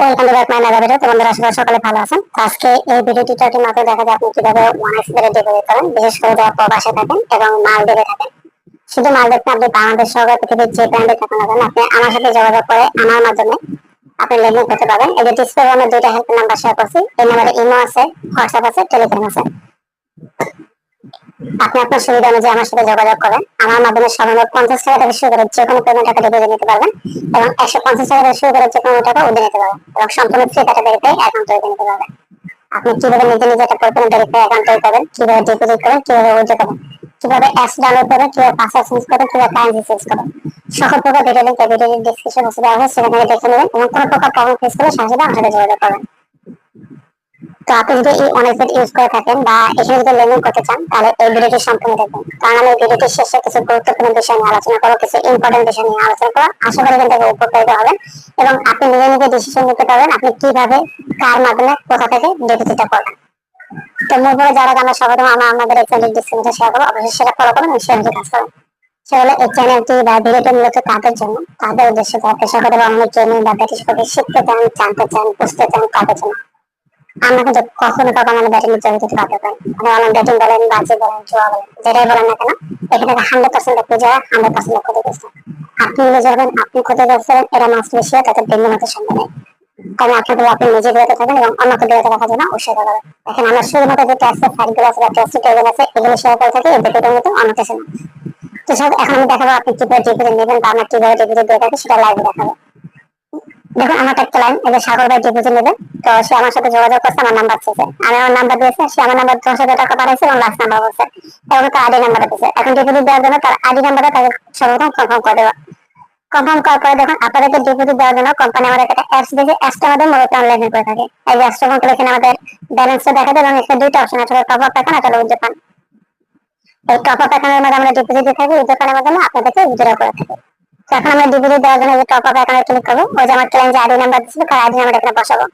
Welcome back my video তোমাদের আশা করি ভালো আছেন। আজকে এই মাত্র দেখা আপনি কীভাবে বিশেষ করে যারা প্রবাসে থাকেন এবং মাল দেবে থাকেন। শুধু মাল দেখতে আপনি বাংলাদেশ সহ পৃথিবীর যে থাকেন না আপনি আমার সাথে যোগাযোগ করে আমার মাধ্যমে আপনি লেনদেন করতে পারবেন। এই যে ডিসপ্লে দুইটা হেল্প নাম্বার শেয়ার করছি। এই নাম্বারে ইমো আছে হোয়াটসঅ্যাপ আছে টেলিগ্রাম আছে। আপনি আপনার সুবিধা অনুযায়ী আমার সাথে যোগাযোগ করেন আমার মাধ্যমে সাধারণত পঞ্চাশ টাকা থেকে শুরু করে যে কোনো পেমেন্ট টাকা ডিপোজিট নিতে পারবেন এবং একশো পঞ্চাশ টাকা থেকে শুরু করে যে কোনো টাকা উঠে নিতে পারবেন এবং সম্পূর্ণ ফ্রি ভেরিফাই অ্যাকাউন্ট তৈরি নিতে পারবেন। আপনি কীভাবে নিজে নিজে একটা পরিপূর্ণ ভেরিফাই অ্যাকাউন্ট তৈরি করবেন, কীভাবে ডিপোজিট করবেন, কীভাবে উইথড্র করবেন, কীভাবে অ্যাপস ডাউনলোড করবেন, কীভাবে পাসওয়ার্ড চেঞ্জ করবেন, কীভাবে কারেন্সি চেঞ্জ করবেন। সকল প্রকার ভিডিও লিঙ্ক এই ভিডিওর ডিসক্রিপশন বক্সে দেওয়া আছে সেখান দেখে নেবেন এবং কোনো প্রকার প্রবলেম ফেস করলে আমার সাথে যোগাযোগ করবেন। তো আপনি যদি এই অনেক ইউজ করে থাকেন বা এখানে যদি লেনদেন করতে চান, তাহলে এই ভিডিওটি সম্পূর্ণ দেখবেন। কারণ আমি ভিডিওটির শেষে কিছু গুরুত্বপূর্ণ বিষয় নিয়ে আলোচনা করব, কিছু ইম্পর্টেন্ট বিষয় নিয়ে আলোচনা করব। আশা করি এখান থেকে উপকৃত হবেন এবং আপনি নিজে নিজে ডিসিশন নিতে পারবেন আপনি কীভাবে, কার মাধ্যমে, কোথা থেকে ডিপোজিটটা করবেন। তো মূল যারা আমরা সর্বপ্রথম আমরা আমাদের চ্যানেল ডিসক্রিপশনে শেয়ার করব। অবশ্যই সেটা ফলো করবেন এবং শেয়ার কাজ করবেন। সেগুলো এই চ্যানেলটি বা ভিডিওটি মূলত তাদের জন্য? তাদের উদ্দেশ্যে যারা পেশাগত বা অনেক ট্রেনিং বা ব্যক্তিগত শিখতে চান, জানতে চান, বুঝতে চান তাদের জন্য? আমরা কিন্তু কখনো কখনো আমাদের ব্যাটিং মানে ব্যাটিং বলেন বলেন, জুয়া বলেন, যেটাই বলেন না কেন, এখানে আপনি ক্ষতিগ্রস্ত আপনি তাতে কারণ আপনি নিজে এবং অন্যকে এখন আমরা শুধুমাত্র যে ট্যাক্সের আছে বা টেবিল আছে, এগুলো শেয়ার করে থাকি ভিডিওটার মতো অন্য তো স্যার এখন দেখাবো আপনি কীভাবে ডিপোজিট নেবেন বা আমরা কীভাবে ডিপোজিট সেটা লাইভে দেখাবো। দেখুন আমার একটা ক্লায়েন্ট এই যে সাগর ভাই ডিপোজিট নেবে, তো সে আমার সাথে যোগাযোগ করছে, আমার নাম্বার চেয়েছে আমি আমার নাম্বার দিয়েছে, সে আমার নাম্বার দশ হাজার টাকা পাঠাইছে এবং লাস্ট নাম্বার বলছে। এবং তার আইডি নাম্বার দিয়েছে। এখন ডিপোজিট দেওয়ার জন্য তার আইডি নাম্বারটা তাকে সর্বপ্রথম কনফার্ম করে দেওয়া। কনফার্ম করার পরে দেখুন, আপনাদেরকে ডিপোজিট দেওয়ার জন্য কোম্পানি আমাদের একটা অ্যাপস দিয়েছে। অ্যাপসটা আমাদের মূলত অনলাইন করে থাকে। এই যে অ্যাপসটা যখন এখানে আমাদের ব্যালেন্সটা দেখা যায় এবং এখানে দুইটা অপশন আছে টপ আপ অ্যাকাউন্ট আর উইথড্র ফান্ড এই টপ আপ অ্যাকাউন্টের মধ্যে আমরা ডিপোজিট দিয়ে থাকি উইথড্র ফান্ডের মাধ্যমে আপনাদেরকে উইথড্র করে থাকি। এখন দেওয়ার জন্য যে অ্যাকাউন্টে ক্লিক করব, ওই যে আমার যে আইডি নাম্বার দিয়েছিল, তার আইডি নাম্বার এখানে বসাবো।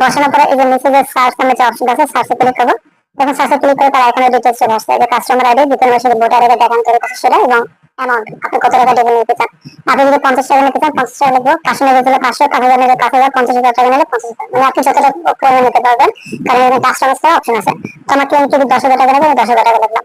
বসানোর পরে এই যে সার্চ নামে যে আছে সার্চে ক্লিক করব। সার্চে ক্লিক করে তার এখানে ডিটেলস চলে আসছে যে কাস্টমার আইডি দ্বিতীয় মাসের ভোটার আইডি দেখান, তৈরি করছে সেটা, এবং অ্যামাউন্ট আপনি কত টাকা ডিপোজিট নিতে চান। আপনি যদি পঞ্চাশ টাকা নিতে চান, পঞ্চাশ টাকা লিখব। পাঁচশো নিতে পাঁচশো পাঁচ হাজার নিলে পাঁচ হাজার, পঞ্চাশ হাজার টাকা নিলে পঞ্চাশ হাজার। মানে আপনি যতটা নিতে পারবেন, কারণ এখানে অপশন আছে। তো আমার দশ হাজার টাকা নেবে দশ হাজার টাকা লিখলাম।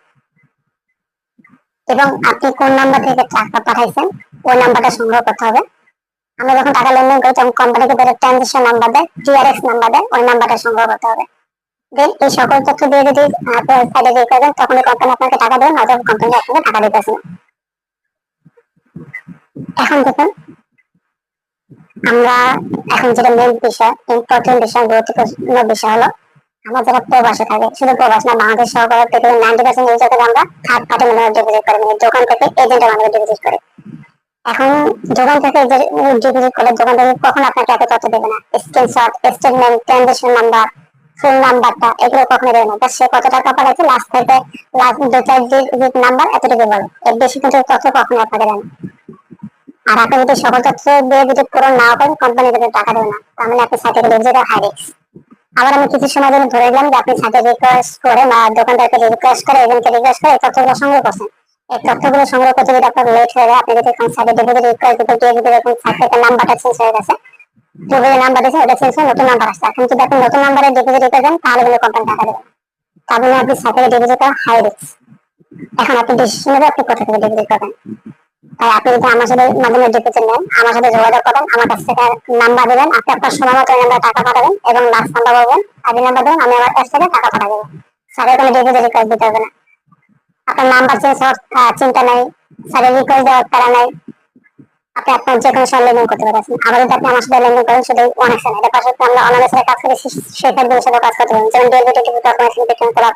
এবং আপনি কোন নাম্বার থেকে টাকা পাঠাইছেন, ওই নাম্বারটা সংগ্রহ করতে হবে। আমরা যখন টাকা লেনদেন করি তখন কোম্পানিকে তাদের ট্রানজেকশন নাম্বার দেয় টিআরএক্স নাম্বার দেয় ওই নাম্বারটা সংগ্রহ করতে হবে। দেন এই সকল তথ্য দিয়ে যদি আপনি সাইডে দিয়ে করবেন তখন কোম্পানি আপনাকে টাকা দেবেন নয়তো কোম্পানি আপনাকে টাকা দিতেছে না। এখন দেখুন, আমরা এখন যেটা মেন বিষয় ইম্পর্টেন্ট বিষয়, গুরুত্বপূর্ণ বিষয় হলো আমরা যারা প্রবাসে থাকে, শুধু প্রবাস না বাংলাদেশ সহকারে থেকে নাইনটি পার্সেন্ট ইউজ করে আমরা থার্ড পার্টি মাধ্যমে ডিপোজিট করি মানে দোকান থেকে এজেন্টের মাধ্যমে ডিপোজিট করে। এখন দোকান থেকে ডিপোজিট করলে দোকান থেকে কখন আপনাকে এত তথ্য দেবে না। Screenshot statement transaction number phone নাম্বারটা এগুলো কখনো দেবে না। সে কত টাকা পাঠাচ্ছে লাস্ট থেকে লাস্ট দু চার ডিজিট নাম্বার এতটুকু বলে। এর বেশি কিন্তু তথ্য কখনো আপনাকে দেয় না। আর আপনি যদি সকল তথ্য দিয়ে যদি পূরণ না করেন কোম্পানি কিন্তু টাকা দেবে না। তার মানে আপনি সাথে ডিপোজিট হাই রিস্ক আবার আমি কিছু সময় জন্য ধরে নিলাম যে আপনি সাথে রিকোয়েস্ট করে বা দোকানদারকে রিকোয়েস্ট করে এজেন্টকে রিকোয়েস্ট করে, এই তথ্যগুলো সংগ্রহ করছেন। এই তথ্যগুলো সংগ্রহ করতে যদি আপনার লেট হয়ে যায়, আপনি যদি এখন সাইডে ডিপোজিট রিকোয়েস্ট দিতে গিয়ে যদি দেখুন সাইড থেকে নাম্বারটা চেঞ্জ হয়ে গেছে ডিপোজিট নাম্বার দিয়েছে, ওটা চেঞ্জ হয়ে নতুন নাম্বার আসছে। এখন যদি আপনি নতুন নাম্বারে ডিপোজিট দিতে যান তাহলে কিন্তু কোম্পানি টাকা দেবে। তার মানে আপনি সাথে ডিপোজিট করা হাই রিস্ক এখন আপনি ডিসিশন নেবে আপনি কোথা থেকে ডিপোজিট করবেন। তাই আপনি যদি আমার সাথে মাধ্যমে যেতে চান আমার সাথে যোগাযোগ করেন, আমার কাছ থেকে নাম্বার দেবেন, আপনি আপনার সময় মতো টাকা পাঠাবেন এবং লাস্ট নাম্বার বলবেন আগে নাম্বার দেবেন, আমি আমার কাছ থেকে টাকা পাঠা দেবো। স্যারের কোনো ডিপোজিট রিকোয়েস্ট দিতে হবে না। আপনার নাম্বার চেঞ্জ হওয়ার চিন্তা নেই। স্যারের রিকোয়েস্ট দেওয়ার তারা নাই। আপনি আপনার যে কোনো লেনদেন করতে পারবেন আবার যদি আপনি আমার সাথে লেনদেন করেন শুধু অনেক সময় এটা পাশাপাশি আমরা অনলাইনে সাথে কাজ করি সেই ফ্যাক্টরির সাথে কাজ করতে পারবেন যেমন বিক্রি করা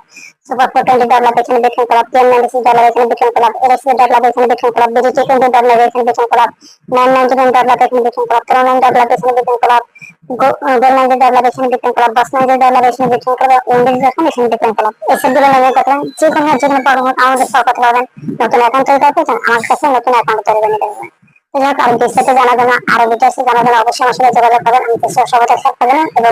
সুপার ফোর টোয়েন্টি ডলার এখানে করা নাইনটি ডলার এখানে করা এলএসসি ডলার এখানে করা বিজিটি টোয়েন্টি ডলার এখানে করা নাইন নাইনটি নাইন ডলার এখানে করা নাইন ডলার এখানে করা পারেন আমাদের সব কথা পাবেন নতুন অ্যাকাউন্ট তৈরি করতে চান আমার কাছে নতুন অ্যাকাউন্ট তৈরি করে নিতে পারবেন যাক আর জানার জন্য অবশ্যই আমার সাথে যোগাযোগ করবেন। আমি তো সবাই থাকবেন এবং